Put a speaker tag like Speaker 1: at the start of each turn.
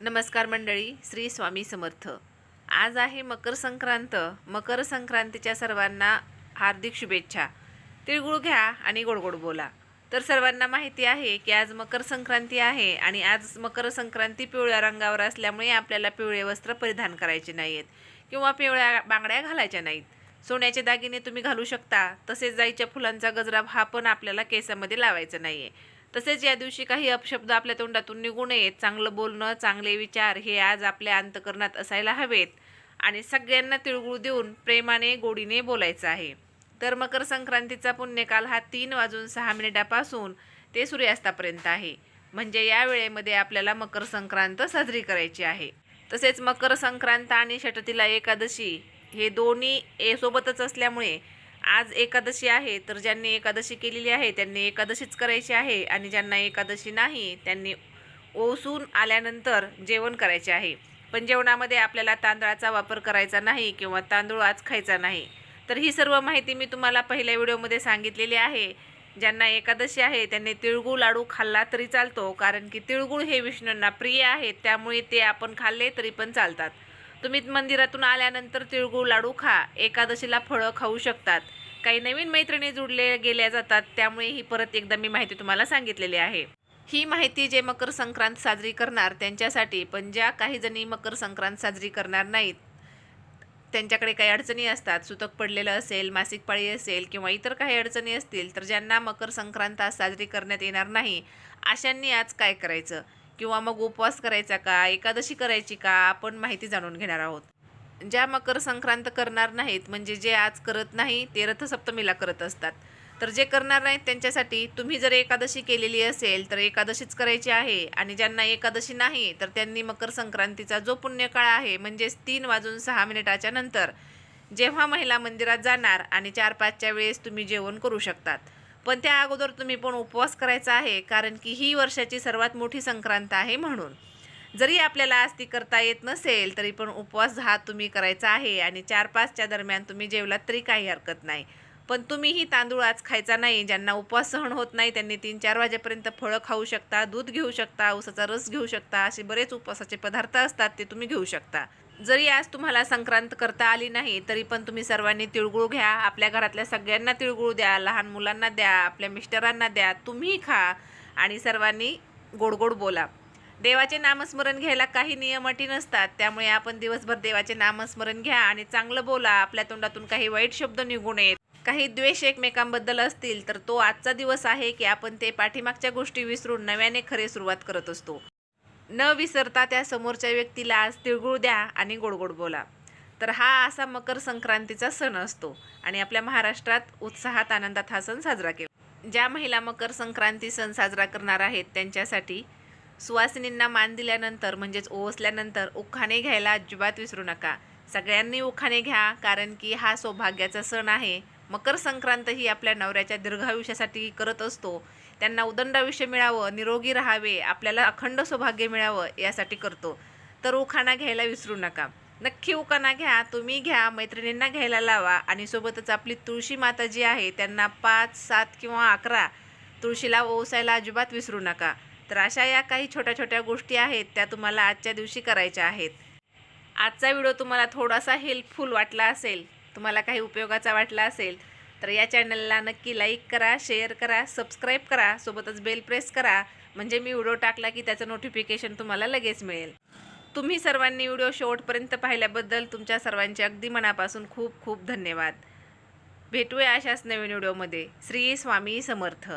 Speaker 1: नमस्कार मंडळी श्री स्वामी समर्थ. आज आहे मकर संक्रांत. मकर संक्रांतीच्या सर्वांना हार्दिक शुभेच्छा. तिळगुळ घ्या आणि गोडगोड बोला. तर सर्वांना माहिती आहे की आज मकर संक्रांती आहे आणि आज मकर संक्रांती पिवळ्या रंगावर असल्यामुळे आपल्याला पिवळे वस्त्र परिधान करायचे नाही आहेत किंवा पिवळ्या बांगड्या घालायच्या नाहीत. सोन्याचे दागिने तुम्ही घालू शकता तसेच जाईच्या फुलांचा गजरा हा पण आपल्याला केसामध्ये लावायचा नाही आहे तसेच या दिवशी काही अपशब्द आपल्या तोंडातून निघू नयेत चांगलं बोलणं चांगले विचार हे आज आपल्या अंतकरणात असायला हवेत. आणि सगळ्यांना तिळगुळ देऊन प्रेमाने गोडीने बोलायचं आहे. तर मकर संक्रांतीचा पुण्यकाल हा तीन वाजून सहा मिनिटापासून ते सूर्यास्तापर्यंत आहे. म्हणजे या वेळेमध्ये आपल्याला मकर संक्रांत साजरी करायची आहे. तसेच मकर संक्रांत आणि षटतीला एकादशी हे दोन्ही ए सोबतच असल्यामुळे आज एकादशी आहे तर ज्यांनी एकादशी केलेली आहे त्यांनी एकादशीच करायची आहे आणि ज्यांना एकादशी नाही त्यांनी ओसून आल्यानंतर जेवण करायचे आहे. पण जेवणामध्ये आपल्याला तांदळाचा वापर करायचा नाही किंवा तांदूळ आज खायचा नाही. तर ही सर्व माहिती मी तुम्हाला पहिल्या व्हिडिओमध्ये सांगितलेली आहे. ज्यांना एकादशी आहे त्यांनी तिळगुळ लाडू खाल्ला तरी चालतो कारण की तिळगुळ हे विष्णूंना प्रिय आहेत त्यामुळे ते आपण खाल्ले तरी पण चालतात. तुम्ही मंदिरातून आल्यानंतर तिळगुळ लाडू खा एकादशीला फळं खाऊ शकतात. काही नवीन मैत्रिणी जुडले गेल्या जातात त्यामुळे ही परत एकदा मी माहिती तुम्हाला सांगितलेली आहे. ही माहिती जे मकर संक्रांत साजरी करणार त्यांच्यासाठी पण ज्या काही जणी मकर संक्रांत साजरी करणार नाहीत त्यांच्याकडे काही अडचणी असतात सुतक पडलेलं असेल मासिक पाळी असेल किंवा इतर काही अडचणी असतील तर ज्यांना मकर संक्रांत आज साजरी करण्यात येणार नाही अशांनी आज काय करायचं? किंवा मग उपवास करायचा का? एकादशी करायची का? आपण माहिती जाणून घेणार आहोत. ज्या मकर संक्रांत करणार नाहीत म्हणजे जे आज करत नाही ते रथसप्तमीला करत असतात. तर जे करणार नाहीत त्यांच्यासाठी तुम्ही जर एकादशी केलेली असेल तर एकादशीच करायची आहे. आणि ज्यांना एकादशी नाही तर त्यांनी मकर संक्रांतीचा जो पुण्यकाळ आहे म्हणजेच तीन वाजून सहा मिनिटाच्या नंतर जेव्हा महिला मंदिरात जाणार आणि चार पाचच्या वेळेस तुम्ही जेवण करू शकतात. पण त्या अगोदर तुम्ही पण उपवास करायचा आहे कारण की ही वर्षाची सर्वात मोठी संक्रांत आहे म्हणून. जरी आपल्याला आज ती करता येत नसेल तरी पण उपवास हा तुम्ही करायचा आहे आणि चार पाचच्या दरम्यान तुम्ही जेवलात तरी काही हरकत नाही. पण तुम्हीही तांदूळ आज खायचा नाही ज्यांना उपवास सहन होत नाही त्यांनी तीन चार वाजेपर्यंत फळं खाऊ शकता दूध घेऊ शकता ऊसाचा रस घेऊ शकता असे बरेच उपवासाचे पदार्थ असतात ते तुम्ही घेऊ शकता. जरी आज तुम्हाला संक्रांत करता आली नाही तरी पण तुम्ही सर्वांनी तिळगुळ घ्या आपल्या घरातल्या सगळ्यांना तिळगुळ द्या लहान मुलांना द्या आपल्या मिस्टरांना द्या तुम्ही खा आणि सर्वांनी गोड गोड बोला. देवाचे नामस्मरण घ्यायला काही नियम अटी नसतात. त्यामुळे आपण दिवसभर देवाचे नामस्मरण घ्या आणि चांगलं बोला. आपल्या तोंडातून काही वाईट शब्द निघू नयेत. काही द्वेष एकमेकांबद्दल असतील तर तो आजचा दिवस आहे की आपण ते पाठीमागच्या गोष्टी विसरून नव्याने खरे सुरुवात करत असतो. न विसरता त्या समोरच्या व्यक्तीला आज तिळगुळ द्या आणि गोडगोड बोला. तर हा असा मकर संक्रांतीचा सण असतो आणि आपल्या महाराष्ट्रात उत्साहात आनंदात हा सण साजरा केला ज्या महिला मकर संक्रांती सण साजरा करणार आहेत त्यांच्यासाठी सुवासिनींना मान दिल्यानंतर म्हणजेच ओवसल्यानंतर उखाणे घ्यायला अजिबात विसरू नका. सगळ्यांनी उखाणे घ्या कारण की हा सौभाग्याचा सण आहे. मकर संक्रांत ही आपल्या नवऱ्याच्या दीर्घायुष्यासाठी करत असतो. त्यांना उदंड आयुष्य मिळावं निरोगी राहावे आपल्याला अखंड सौभाग्य मिळावं यासाठी करतो. तर उखाणा घ्यायला विसरू नका. नक्की उखाणा घ्या तुम्ही घ्या मैत्रिणींना घ्यायला लावा आणि सोबतच आपली तुळशी माता जी आहे त्यांना पाच सात किंवा अकरा तुळशीला ओसायला अजिबात विसरू नका. तर अशा या काही छोट्या छोट्या गोष्टी आहेत त्या तुम्हाला आजच्या दिवशी करायच्या आहेत. आजचा व्हिडिओ तुम्हाला थोडासा हेल्पफुल वाटला असेल तुम्हाला काही उपयोगाचा वाटला असेल तर या चॅनलला नक्की लाईक करा शेअर करा सबस्क्राईब करा सोबतच बेल प्रेस करा. म्हणजे मी व्हिडिओ टाकला की त्याचं नोटिफिकेशन तुम्हाला लगेच मिळेल. तुम्ही सर्वांनी व्हिडिओ शेवटपर्यंत पाहिल्याबद्दल तुमच्या सर्वांचे अगदी मनापासून खूप खूप धन्यवाद. भेटूया अशाच नवीन व्हिडिओमध्ये. श्री स्वामी समर्थ.